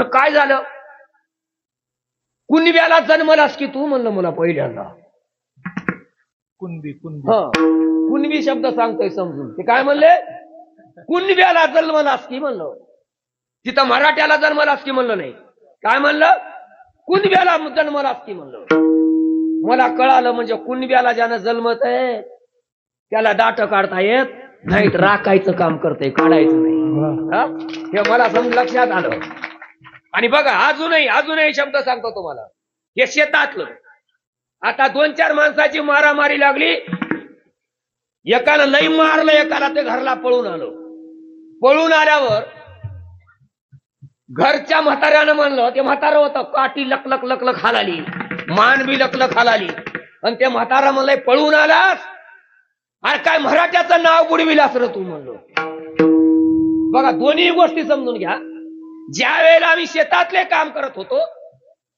तर काय झालं? कुणब्याला जन्मलास की तू? म्हणलं मला पहिल्यांदा. कुणबी कुणबी. हा. कुणबी शब्द सांगतोय समजून. ते काय म्हणले? कुणब्याला जन्मलास की म्हणलं? तिथं मराठ्याला जन्मलास की म्हणलं नाही? काय म्हणलं? कुणब्याला जन्मलास की म्हणलं? मला कळालं म्हणजे कुणब्याला ज्यानं जन्मत आहे त्याला दाट काढता येत नाहीत राखायचं काम करतंय काढायचं नाही. हा? हे? मला समज लक्षात आलं. आणि बघा अजूनही अजूनही शब्द सांगतो तुम्हाला. हे शेतातलं. आता दोन चार माणसाची मारामारी लागली. एकाला लई मारलं एकाला ते घरला पळून आलो. पळून आल्यावर घरच्या म्हाताऱ्यानं म्हणलं ते म्हातारं होतं काठी लकलक लकलक हालाली. मान बी लकलक हालाली. आणि ते म्हातारा म्हणलंय पळून आलास? अरे काय मराठ्याचं नाव बुडविलास र तू? म्हणलो. बघा दोन्ही गोष्टी समजून घ्या. ज्या वेळेला आम्ही शेतातले काम करत होतो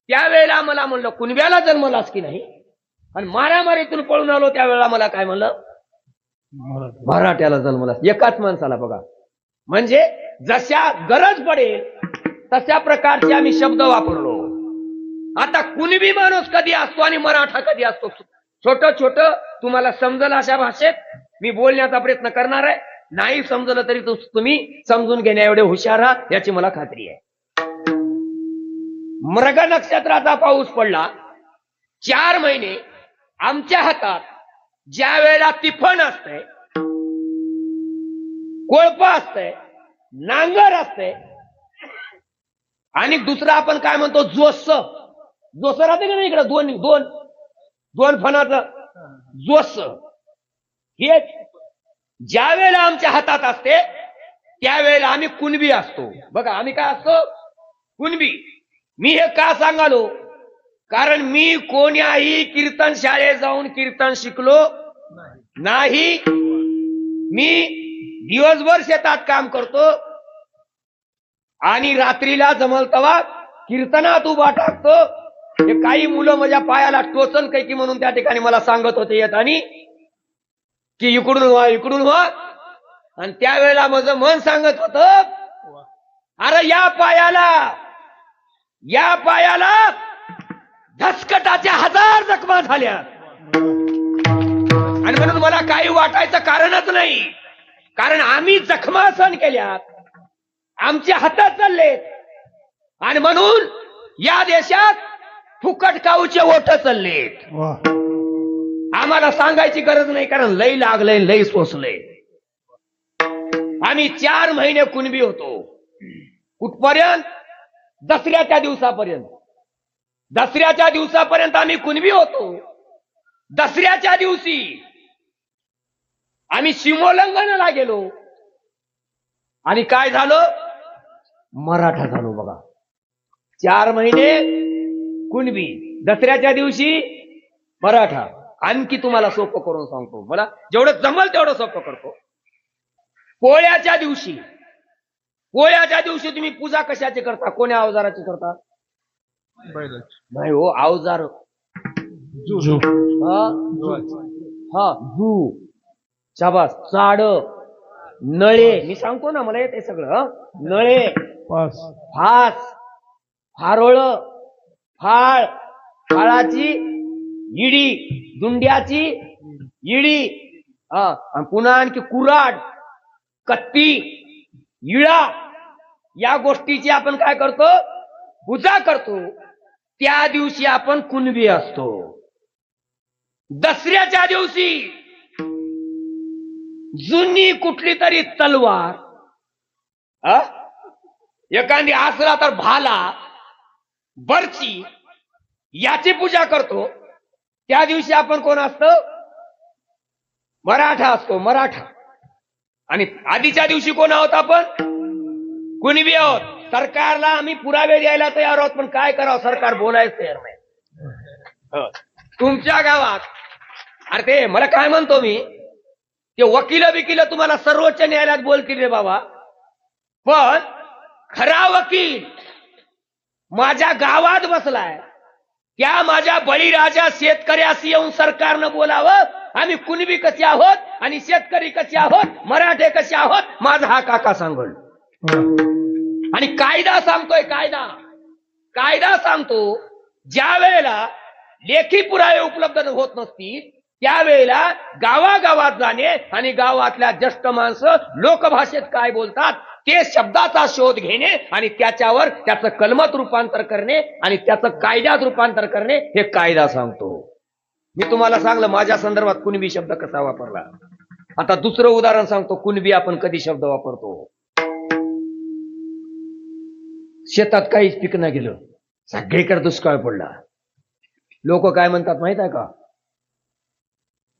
त्यावेळेला मला म्हणलं कुणब्याला जन्मलास की नाही? आणि मारामारीतून पळून आलो त्यावेळेला मला काय म्हणलं? मराठी. मराठ्याला जन्मलास. एकाच माणसाला बघा. म्हणजे जशा गरज पडेल तशा प्रकारचे आम्ही शब्द वापरलो. आता कुणबी माणूस कधी असतो आणि मराठा कधी असतो? छोट छोट तुम्हाला समजल अशा भाषेत? मी बोलण्याचा प्रयत्न करणार आहे. नाही समजलं तरी तुम्ही समजून घेण्या एवढे हुशार आहात याची मला खात्री आहे. मृग नक्षत्राचा पाऊस पडला. चार महिने आमच्या हातात ज्या वेळेला तिफण असते कोळप असतंय नांगर असते आणि दुसरं आपण काय म्हणतो जोस जोस राहते का नाही इकडं? दोन दोन दोन फणाचं. जोस हे ज्या वेळेला आमच्या हातात असते त्यावेळेला आम्ही कुणबी असतो. बघा आम्ही काय असतो? कुणबी. मी हे का सांगालो? कारण मी कोण्याही कीर्तन शाळेत जाऊन कीर्तन शिकलो नाही. मी दिवसभर शेतात काम करतो आणि रात्रीला जमल तवा कीर्तनात उभा टाकतो. हे काही मुलं माझ्या पायाला टोचन कैकी म्हणून त्या ठिकाणी मला सांगत होते येत आणि की इकडून व्हा इकडून व्हा. आणि त्यावेळेला माझं मन सांगत होत अरे या पायाला या पायाला धसकटाच्या हजार जखमा झाल्या आणि म्हणून मला काही वाटायचं कारणच नाही. कारण आम्ही जखमा सहन केल्या आमच्या हातात चाललेत. आणि म्हणून या देशात फुकट काऊचे ओठ चाललेत. आम्हाला सांगायची गरज नाही कारण लई लागलंय लई सोसलंय. आम्ही चार महिने कुणबी होतो. कुठपर्यंत? दसऱ्याच्या दिवसापर्यंत. दसऱ्याच्या दिवसापर्यंत आम्ही कुणबी होतो. दसऱ्याच्या दिवशी आम्ही सीमोल्लंघनाला गेलो. आणि काय झालं? मराठा झालो बघा. चार महिने कुणबी. दसऱ्याच्या दिवशी मराठा. आणखी तुम्हाला सोपं करून सांगतो. मला जेवढं जमल तेवढं सोपं करतो. पोळ्याच्या दिवशी पोळ्याच्या दिवशी तुम्ही पूजा कशाची करता? कोण्या अवजाराची करता? नाही हो अवजार. जू. हा? हा जू. शाबास. चाड. नळे. मी सांगतो ना मला येते सगळं? नळे. फास. फारोळ. फाळ. फाळाची इडी दुंड्याची इडी हा आणि पुन्हा आणखी कुराड कत्ती इळा या गोष्टीची आपण काय करतो? पूजा करतो. त्या दिवशी आपण कुणबी असतो. दसऱ्याच्या दिवशी जुनी कुठली तरी तलवार एखादी आसरा तर भाला बर्ची याची पूजा करतो. त्या दिवशी आपण कोण असतो? मराठा असतो मराठा. आणि आधीच्या दिवशी कोण आहोत आपण? कुणबी आहोत? सरकारला आम्ही पुरावे द्यायला तयार आहोत पण काय करावं? सरकार बोलायचं तयार नाही. हं. तुमच्या गावात अरे ते मला काय म्हणतो मी? ते वकील बिकील तुम्हाला सर्वोच्च न्यायालयात बोलतील रे बाबा. पण खरा वकील माझ्या गावात बसलाय. त्या माझ्या बळीराजा शेतकऱ्याशी येऊन सरकारनं बोलावं. आम्ही कुणबी कसे आहोत आणि शेतकरी कसे आहोत मराठे कसे आहोत माझा हा काका सांगल. आणि कायदा सांगतोय कायदा. कायदा सांगतो ज्या वेळेला लेखी पुरावे उपलब्ध होत नसतील त्यावेळेला गावागावात जाणे आणि गावातल्या ज्येष्ठ माणसं लोकभाषेत काय बोलतात ते शब्दाचा शोध घेणे आणि त्याच्यावर त्याचं कलमत रूपांतर करणे आणि त्याचं कायद्यात रूपांतर करणे हे कायदा सांगतो. मी तुम्हाला सांगलं माझ्या संदर्भात कुणबी शब्द कसा वापरला? आता दुसरं उदाहरण सांगतो कुणबी आपण कधी शब्द वापरतो? शेतात काहीच पिकणं गेलं सगळीकडे दुष्काळ पडला. लोक काय म्हणतात माहीत आहे का?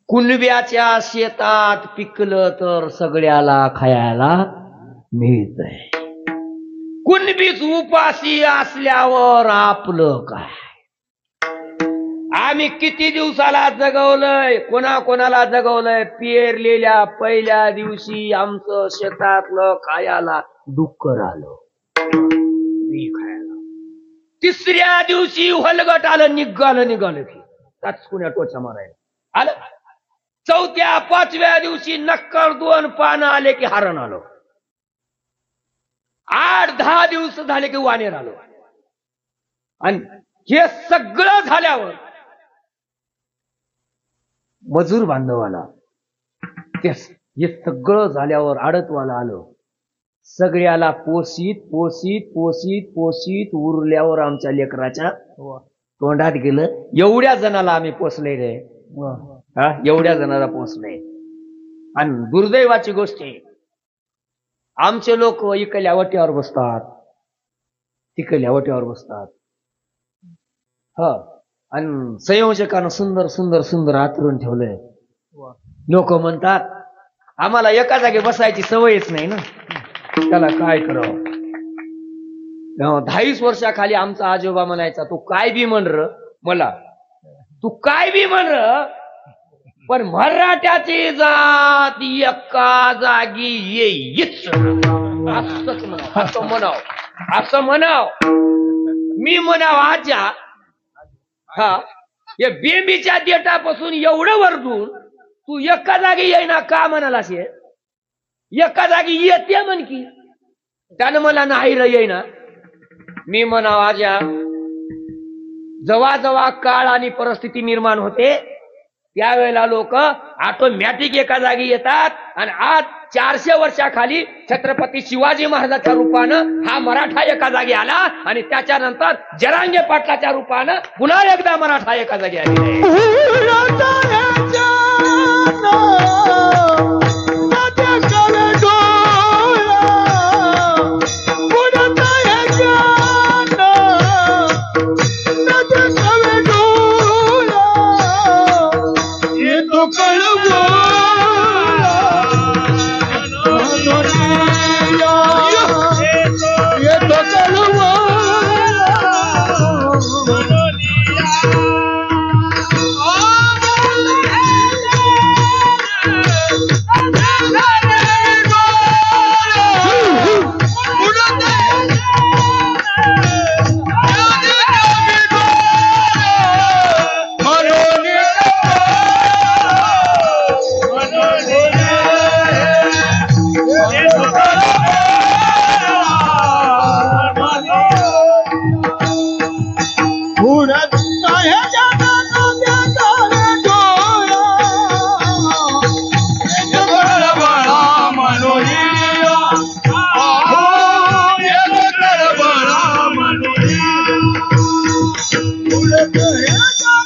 कुणब्याच्या शेतात पिकलं तर सगळ्याला खायला मिळतंय कुणबीच उपाशी असल्यावर आपलं काय? आम्ही किती दिवसाला जगवलंय कोणा कोणाला जगवलंय? पेरलेल्या पहिल्या दिवशी आमचं शेतातलं खायला डुक्कर आलं मी खायला. तिसऱ्या दिवशी हलगट आलं निघालं निघालं की. त्याच कुण्या टोचा मारायला. आलं? चौथ्या पाचव्या दिवशी नक्कर दोन पानं आले की हरण आलं. आठ दहा दिवस झाले की वानेर आलो. आणि हे सगळं झाल्यावर मजूर बांधवाला ते हे सगळं झाल्यावर आडतवाला आलं. सगळ्याला पोसीत पोसीत पोसीत पोसीत उरल्यावर आमच्या लेकराच्या तोंडात गेलं. एवढ्या जणाला आम्ही पोचले रे. हा? एवढ्या जणाला पोचले आणि दुर्दैवाची गोष्ट आहे आमचे लोक इकडल्या वट्यावर बसतात. तिकडल्या वट्यावर बसतात. हा. आणि संयोजकानं सुंदर सुंदर सुंदर आतरून ठेवलंय. लोक म्हणतात आम्हाला एका जागी बसायची सवयच नाही ना. त्याला काय करावं? दहावीस वर्षाखाली आमचा आजोबा म्हणायचा तू काय बी म्हण मला. तू काय बी म्हण पण मराठ्याची जात एका जागी येईच. असंच म्हणाव असं म्हणाव असं म्हणाव. मी म्हणाव आजा हा या बेंबीच्या देटापासून एवढं वरदून तू एका जागी येईना का म्हणाला शे एका जागी येते म्हण की. त्यानं मला नाही र येईना. मी म्हणाव आजा जवा जवा काळ आणि परिस्थिती निर्माण होते. त्यावेळेला लोक ऑटोमॅटिक एका जागी येतात आणि आज चारशे वर्षाखाली छत्रपती शिवाजी महाराजाच्या रूपानं हा मराठा एका जागी आला आणि त्याच्यानंतर जरांगे पाटलाच्या रूपानं पुन्हा एकदा मराठा एका जागी आली good.